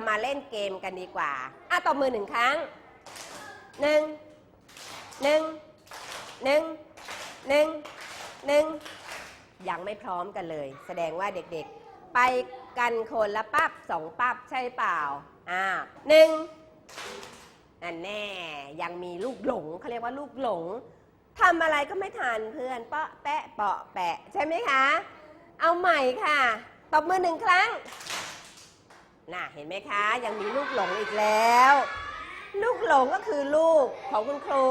ามาเล่นเกมกันดีกว่า อะตบมือหนึ่งครั้งหนึ่งหนึ่งหนึ่งหนึ่งหนึ่งยังไม่พร้อมกันเลย แสดงว่าเด็กๆ ไปกันคนละปั๊บสองปั๊บใช่เปล่า อ่าหนึ่งอันแน่ยังมีลูกหลงเขาเรียกว่าลูกหลงทำอะไรก็ไม่ทันเพื่อนเปาะแปะเปาะแปะ ใช่ไหมคะ เอาใหม่ค่ะ ตบมือหนึ่งครั้ง น่ะเห็นไหมคะ ยังมีลูกหลงอีกแล้ว ลูกหลงก็คือลูกของคุณครู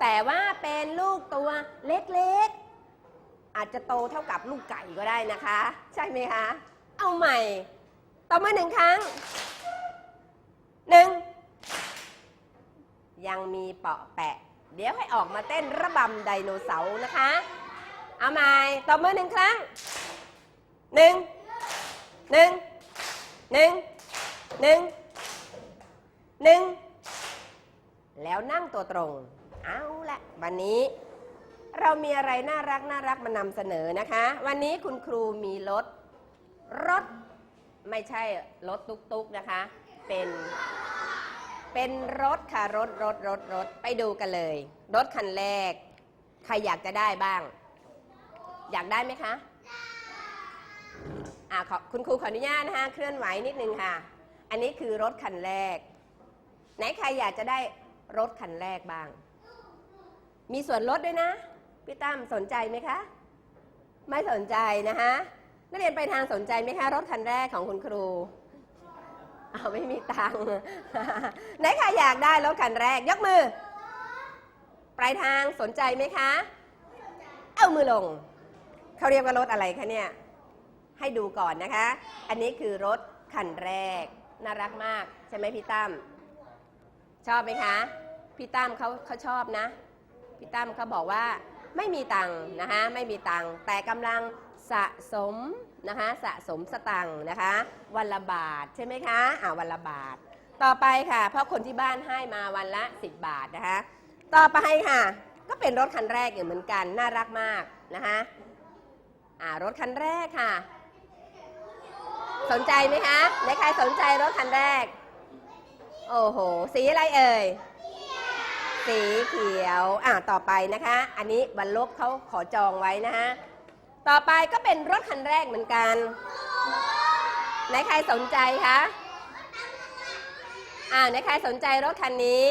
แต่ว่าเป็นลูกตัวเล็กๆ อาจจะโตเท่ากับลูกไก่ก็ได้นะคะ ใช่ไหมคะ เอาใหม่ต่อมาหนึ่งครั้งหนึ่งยังมีเปาะแปะ เดี๋ยวให้ออกมาเต้นระบำไดโนเสาร์นะคะ เอาใหม่ต่อมือหนึ่งครั้งหนึ่งหนึ่งหนึ่ง หนึ่งหนึ่งแล้วนั่งตัวตรง เอาละวันนี้ เรามีอะไรน่ารักน่ารักมานำเสนอนะคะ วันนี้คุณครูมีรถ รถ ไม่ใช่รถตุกๆนะคะ เป็น เป็นรถค่ะ รถรถรถรถไปดูกันเลย รถคันแรก ใครอยากจะได้บ้าง อยากได้ไหมคะอ่าขอคุณครูขออนุญาตนะคะ เคลื่อนไหวนิดนึงค่ะ อันนี้คือรถคันแรก ไหนใครอยากจะได้รถคันแรกบ้าง มีส่วนลดด้วยนะ พี่ตั้มสนใจไหมคะ ไม่สนใจนะคะนักเรียนไปทางสนใจไหมคะรถคันแรกของคุณครูเอาไม่มีตังค์ไหนใครอยากได้รถคันแรก ยกมือ ปลายทางสนใจไหมคะ เอามือลง เขาเรียกว่ารถอะไรคะเนี่ย ให้ดูก่อนนะคะ อันนี้คือรถคันแรก น่ารักมาก ใช่ไหมพี่ตั้มชอบไหมคะ พี่ตั้มเขาเขาชอบนะ พี่ตั้มเขาบอกว่าไม่มีตังค์นะคะไม่มีตังค์แต่กำลังสะสมนะคะสะสมสตังค์นะคะ วันละบาทใช่ไหมคะอ่าวันละบาท ต่อไปค่ะ เพราะคนที่บ้านให้มาวันละ 10 บาทนะคะต่อไปค่ะ ก็เป็นรถคันแรกอยู่เหมือนกันน่ารักมากนะคะอ่ารถคันแรกค่ะ สนใจไหมคะไหนใครสนใจรถคันแรก โอ้โห สีอะไรเอ่ย สีเขียว อ่าต่อไปนะคะ อันนี้บรรลบเขาขอจองไว้นะฮะ ต่อไปก็เป็นรถคันแรกเหมือนกัน ไหนใครสนใจคะ อ่าไหนใครสนใจรถคันนี้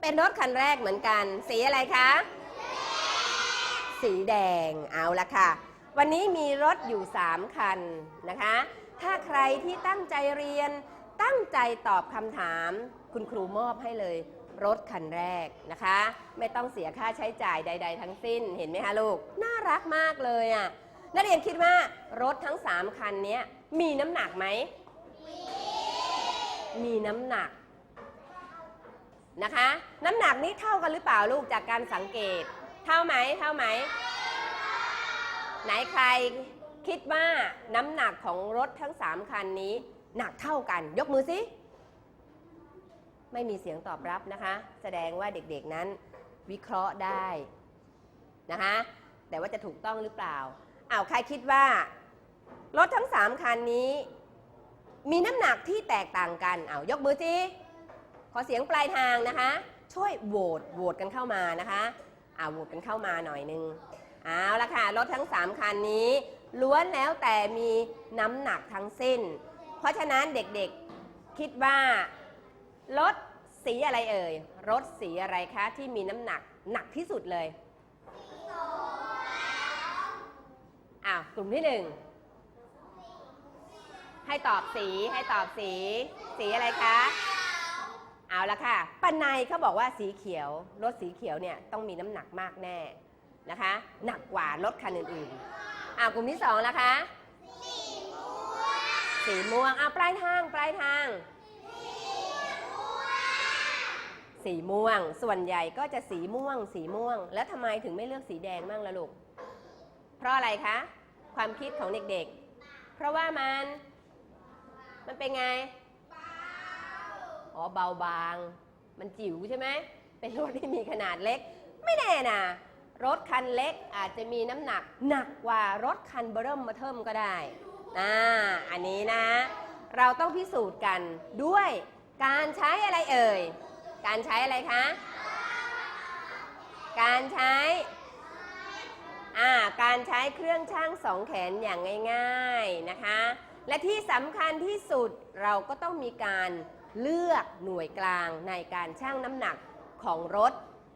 เป็นรถคันแรกเหมือนกัน สีอะไรคะ สีแดง เอาละค่ะ วันนี้มีรถอยู่ 3 คันนะคะ ถ้าใครที่ตั้งใจเรียน ตั้งใจตอบคำถาม คุณครูมอบให้เลยรถคันแรกนะคะ ไม่ต้องเสียค่าใช้จ่ายใด ๆ ทั้งสิ้นเห็นไหมคะลูก น่ารักมากเลยอะนักเรียนคิดว่ารถทั้ง 3 คันนี้มีน้ำหนักไหม มีน้ำหนักนะคะ น้ำหนักนี้เท่ากันหรือเปล่าลูกจากการสังเกต เท่าไหมเท่าไหม ไหนใคร คิดว่าน้ำหนักของรถทั้ง 3 คันนี้ หนักเท่ากัน ยกมือสิ ไม่มีเสียงตอบรับนะคะ แสดงว่าเด็กๆนั้นวิเคราะห์ได้นะคะ แต่ว่าจะถูกต้องหรือเปล่าอ้าวใครคิดว่า รถทั้ง 3 คันนี้ มีน้ำหนักที่แตกต่างกันอ้าวยกมือสิขอเสียงปลายทางนะคะ ช่วยโหวตโหวตกันเข้ามานะคะอ่าโหวตกันเข้ามาหน่อยนึงเอาละค่ะรถทั้ง 3 คันนี้ ล้วนแล้วแต่มีน้ำหนักทั้งสิ้น เพราะฉะนั้นเด็กๆคิดว่ารถสีอะไรเอ่ย รถสีอะไรคะที่มีน้ำหนักหนักที่สุดเลยอ้าวกลุ่มที่หนึ่งให้ตอบสีให้ตอบสี สีอะไรคะ เอาละค่ะปันในเขาบอกว่าสีเขียว รถสีเขียวเนี่ยต้องมีน้ำหนักมากแน่นะคะ หนักกว่ารถคันอื่นๆ อ่ากลุ่มที่สองละคะสีม่วงอ่าปลายทางปลายทาง สีม่วง ส่วนใหญ่ก็จะสีม่วง สีม่วง แล้วทำไมถึงไม่เลือกสีแดงบ้างล่ะลูก เพราะอะไรคะ ความคิดของเด็กๆ เพราะว่ามัน มันเป็นไง อ๋อเบาบาง มันจิ๋วใช่ไหม เป็นรถที่มีขนาดเล็ก ไม่แน่นะ รถคันเล็กอาจจะมีน้ำหนักหนักกว่ารถคันเบอร์เริ่มมาเทิมก็ได้อ่าอันนี้นะ เราต้องพิสูจน์กันด้วยการใช้อะไรเอ่ย การใช้อะไรคะ การใช้อ่าการใช้เครื่องช่างสองแขนอย่างง่ายๆนะคะ และที่สำคัญที่สุดเราก็ต้องมีการเลือกหน่วยกลางในการชั่งน้ำหนักของรถ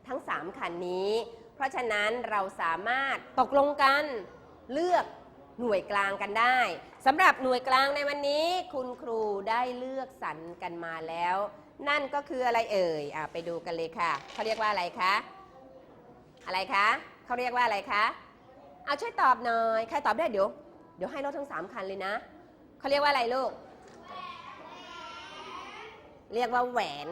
ทั้ง 3 คันนี้ เพราะฉะนั้นเราสามารถตกลงกันเลือกหน่วยกลางกันได้สำหรับหน่วยกลางในวันนี้ คุณครูได้เลือกสรรกันมาแล้ว นั่นก็คืออะไรเอ่ยอะไปดูกันเลยค่ะเขาเรียกว่าอะไรคะอะไรคะเขาเรียกว่าอะไรคะเอาช่วยตอบหน่อยใครตอบได้เดี๋ยว เดี๋ยวให้รถทั้งสามคันเลยนะเขาเรียกว่าอะไรลูก เรียกว่าแหวน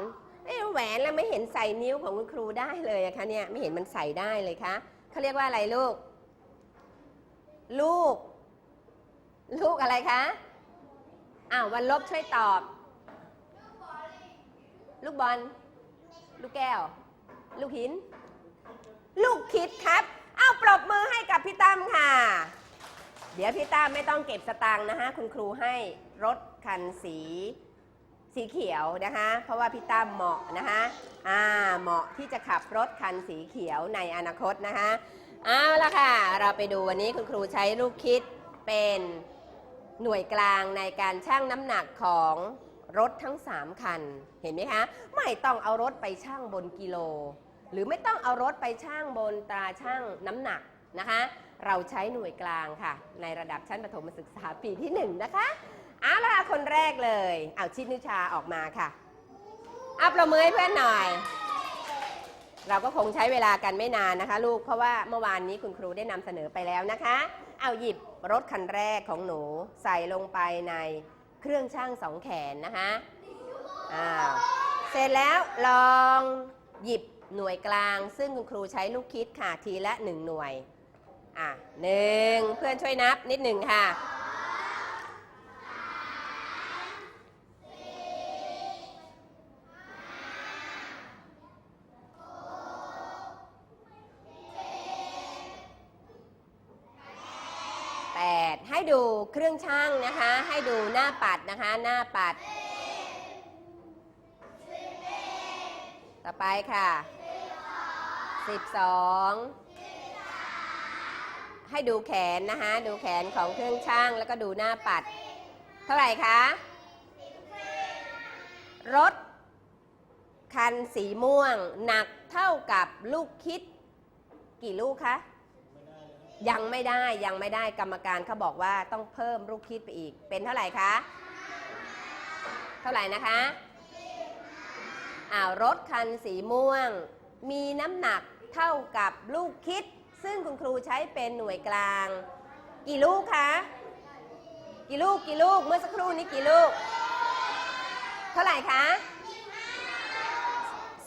เอ้แหวนแล้วไม่เห็นใส่นิ้วของคุณครูได้เลยอะคะเนี่ยไม่เห็นมันใส่ได้เลยคะเขาเรียกว่าอะไรลูก ลูก ลูกอะไรคะอ้าววันลบช่วยตอบ ลูกบอล ลูกแก้ว ลูกหิน ลูกคิดครับเอาปรบมือให้กับพี่ตั้มค่ะ เดี๋ยวพี่ตั้มไม่ต้องเก็บสตางค์นะคะคุณครูให้รถคันสี สีเขียวนะคะ เพราะว่าพี่ตั้มเหมาะนะคะอ่าเหมาะที่จะขับรถคันสีเขียวในอนาคตนะคะเอาละค่ะ เราไปดูวันนี้คุณครูใช้ลูกคิดเป็นหน่วยกลางในการชั่งน้ำหนักของรถทั้ง 3 คัน เห็นไหมคะ ไม่ต้องเอารถไปชั่งบนกิโล หรือไม่ต้องเอารถไปชั่งบนตราชั่งน้ำหนักนะคะ เราใช้หน่วยกลางค่ะ ในระดับชั้นประถมศึกษาปีที่ 1 นะคะ เอาล่ะคนแรกเลย เอาชิดนิชาออกมาค่ะอัปรมือให้เพื่อนหน่อย เราก็คงใช้เวลากันไม่นานนะคะ ลูกเพราะว่าเมื่อวานนี้คุณครูได้นำเสนอไปแล้วนะคะ เอาหยิบรถคันแรกของหนูใส่ลงไปในเครื่องช่างสองแขนนะคะอ้าวเสร็จแล้วลองหยิบหน่วยกลาง ซึ่งคุณครูใช้ลูกคิดค่ะทีละหนึ่งหน่วยอะหนึ่งเพื่อนช่วยนับนิดหนึ่งค่ะ เครื่องช่างนะคะ ให้ดูหน้าปัดนะคะ หน้าปัด ต่อไปค่ะ 12 ให้ดูแขนนะคะ ดูแขนของเครื่องช่างแล้วก็ดูหน้าปัด เท่าไหร่คะรถคันสีม่วง หนักเท่ากับลูกคิด กี่ลูกคะ ยังไม่ได้ยังไม่ได้กรรมการเขาบอกว่าต้องเพิ่มลูกคิดไปอีก เป็นเท่าไหร่คะ เท่าไหร่นะคะอ้าวรถคันสีม่วง มีน้ำหนักเท่ากับลูกคิด ซึ่งคุณครูใช้เป็นหน่วยกลาง กี่ลูกคะกี่ลูกกี่ลูกเมื่อสักครู่นี้กี่ลูก เท่าไหร่คะ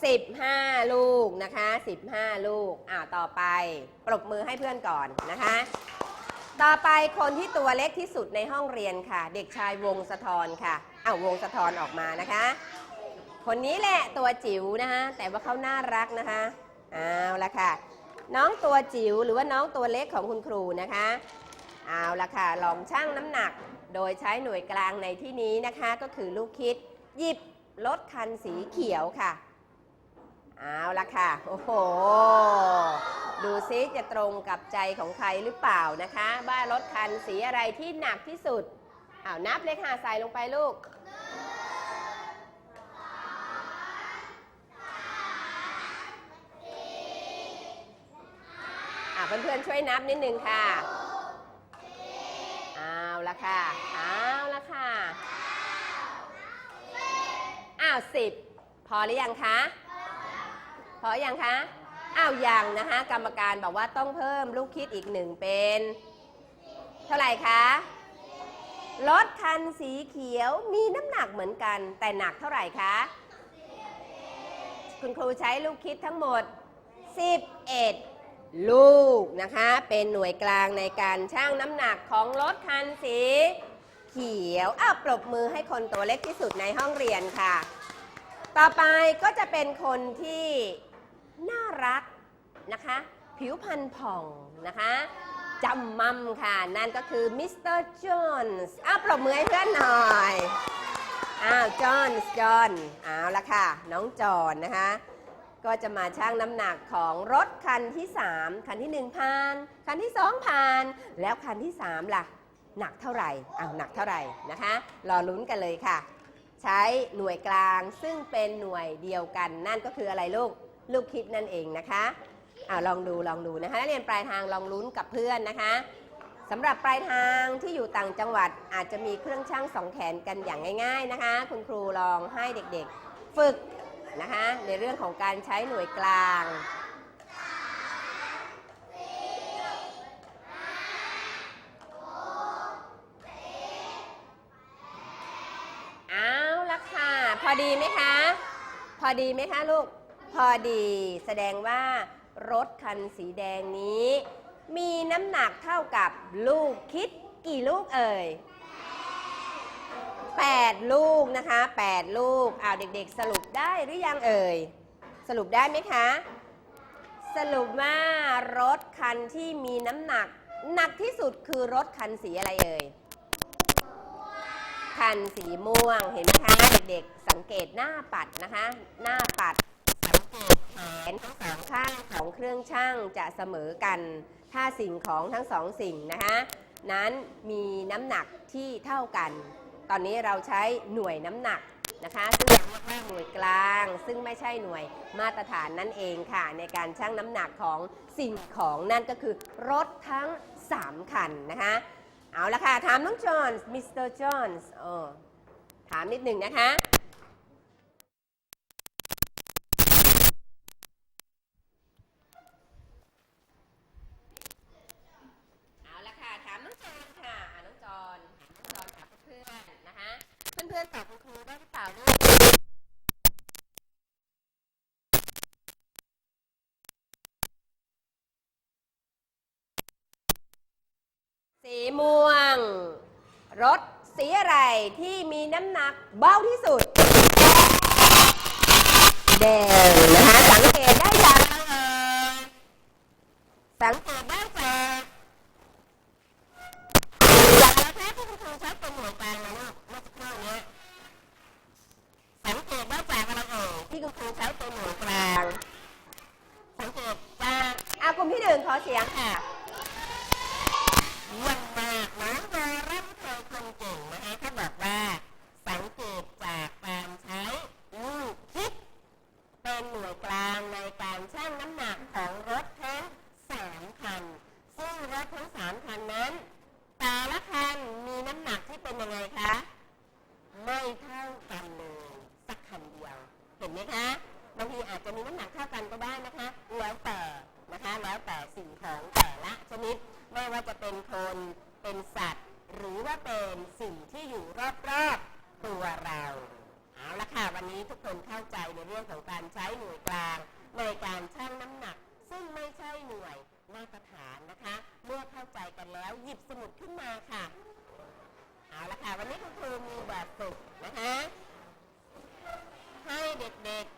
15 ลูกนะคะ 15 ลูกอ่าต่อไปปรบมือให้เพื่อนก่อนนะคะ ต่อไปคนที่ตัวเล็กที่สุดในห้องเรียนค่ะ เด็กชายวงสะทรค่ะอ้าววงสะทรออกมานะคะ คนนี้แหละตัวจิ๋วนะคะแต่ว่าเขาน่ารักนะคะเอาละค่ะ น้องตัวจิ๋วหรือว่าน้องตัวเล็กของคุณครูนะคะเอาละค่ะลองชั่งน้ำหนักโดยใช้หน่วยกลางในที่นี้นะคะ ก็คือลูกคิดหยิบรถคันสีเขียวค่ะ เอาละค่ะ โอ้โห ดูซิจะตรงกับใจของใครหรือเปล่านะคะว่ารถคันสีอะไรที่หนักที่สุดอ้าวนับเลยค่ะใส่ลงไปลูกอะเพื่อนๆช่วยนับนิดนึงค่ะ เอาละค่ะ เอาละค่ะ อ้าวสิบพอหรือยังคะ พอยังคะอ้าวยังนะคะกรรมการบอกว่าต้องเพิ่มลูกคิดอีกหนึ่งเป็น เท่าไหร่คะรถคันสีเขียวมีน้ำหนักเหมือนกัน แต่หนักเท่าไหร่คะคุณครูใช้ลูกคิดทั้งหมด 11 ลูกนะคะ เป็นหน่วยกลางในการชั่งน้ำหนักของรถคันสี เขียวอ้าวปรบมือให้คนตัวเล็กที่สุดในห้องเรียนค่ะ ต่อไปก็จะเป็นคนที่ น่ารักนะคะ ผิวพรรณผ่องนะคะจำมั่มค่ะ นั่นก็คือมิสเตอร์จอห์นส์อ้าวปรบมือให้เพื่อนหน่อยอ้าวจอห์นส์จอห์นเอาละค่ะ น้องจอห์นนะคะ ก็จะมาชั่งน้ำหนักของรถคันที่ 3 คันที่1ผ่านคันที่2ผ่านแล้วคันที่ 3 ล่ะ หนักเท่าไหร่อ้าวหนักเท่าไหร่นะคะ รอลุ้นกันเลยค่ะ ใช้หน่วยกลางซึ่งเป็นหน่วยเดียวกัน นั่นก็คืออะไรลูกลูกคิดนั่นเองนะคะเอาลองดูลองดูนะคะนักเรียนปลายทางลองลุ้นกับเพื่อนนะคะสำหรับปลายทางที่อยู่ต่างจังหวัดอาจจะมีเครื่องช่างสองแขนกันอย่างง่าย ๆนะคะ คุณครูลองให้เด็กๆ ฝึกนะคะในเรื่องของการใช้หน่วยกลาง เอาละค่ะ พ อดีไหมคะ พอดีไหมคะลูก พอดี แสดงว่ารถคันสีแดงนี้ มีน้ำหนักเท่ากับลูกคิดกี่ลูกเอ่ย 8 ลูกนะคะ 8 ลูกอ้าวเด็กๆ สรุปได้หรือยังเอ่ย สรุปได้ไหมคะ สรุปว่ารถคันที่มีน้ำหนัก หนักที่สุดคือรถคันสีอะไรเอ่ย คันสีม่วงเห็นไหมคะเด็กๆ สังเกตหน้าปัดนะคะ หน้าปัดสังเกตแขนทั้งสองข้างของเครื่องช่างจะเสมอกัน ถ้าสิ่งของทั้งสองสิ่งนะคะ นั้นมีน้ำหนักที่เท่ากัน ตอนนี้เราใช้หน่วยน้ำหนักนะคะ ซึ่งเรียกว่าหน่วยกลาง ซึ่งไม่ใช่หน่วยมาตรฐานนั่นเองค่ะ ในการชั่งน้ำหนักของสิ่งของนั่นก็คือรถทั้ง 3 คันนะคะ เอาละค่ะ ถามน้องจอห์นส์มิสเตอร์จอห์นส์เออถามนิดหนึ่งนะคะ เอาละค่ะ ถามน้องจอนค่ะอ่าน้องจอนถามน้องจอนถามเพื่อนๆนะคะ เพื่อนๆตอบคุณครูได้หรือเปล่าลูก สีม่วง รถสีอะไรที่มีน้ำหนักเบาที่สุด แดงนะคะสังเกตได้จากสังเกตได้จากจากอะไรคะที่คุณครูใช้เป็นหน่วยกลางนะลูกเมื่อสักครู่นี้สังเกตได้จากอะไรเอ่ยที่คุณครูใช้เป็นหน่วยกลางสังเกตจากอะกลุ่มที่หนึ่งขอเสียงค่ะ เยี่ยมมากน้องวาร่ำเธอคนเก่งนะคะเขาบอกว่า สังเกตจากการใช้ลูกคิด เป็นหน่วยกลางในการชั่งน้ำหนักของรถทั้งสามคัน ซึ่งรถทั้งสามคันนั้น แต่ละคั น้ำหนักที่เป็นยังไงคะ ไม่เท่ากันเลยสักคันเดียว เห็นไหมคะบางทีอาจจะมีน้ำหนักเท่ากันก็ได้นะคะ แล้วแต่นะคะแล้วแต่สิ่งของแต่ละชนิด ไม่ว่าจะเป็นคนเป็นสัตว์ หรือว่าเป็นสิ่งที่อยู่รอบๆตัวเราเอาละค่ะวันนี้ทุกคนเข้าใจในเรื่องของการใช้หน่วยกลาง ในการชั่งน้ำหนัก ซึ่งไม่ใช่หน่วยมาตรฐานนะคะ เมื่อเข้าใจกันแล้วหยิบสมุดขึ้นมาค่ะ เอาละค่ะ วันนี้คุณครูมีแบบฝึกนะคะ ให้เด็กๆ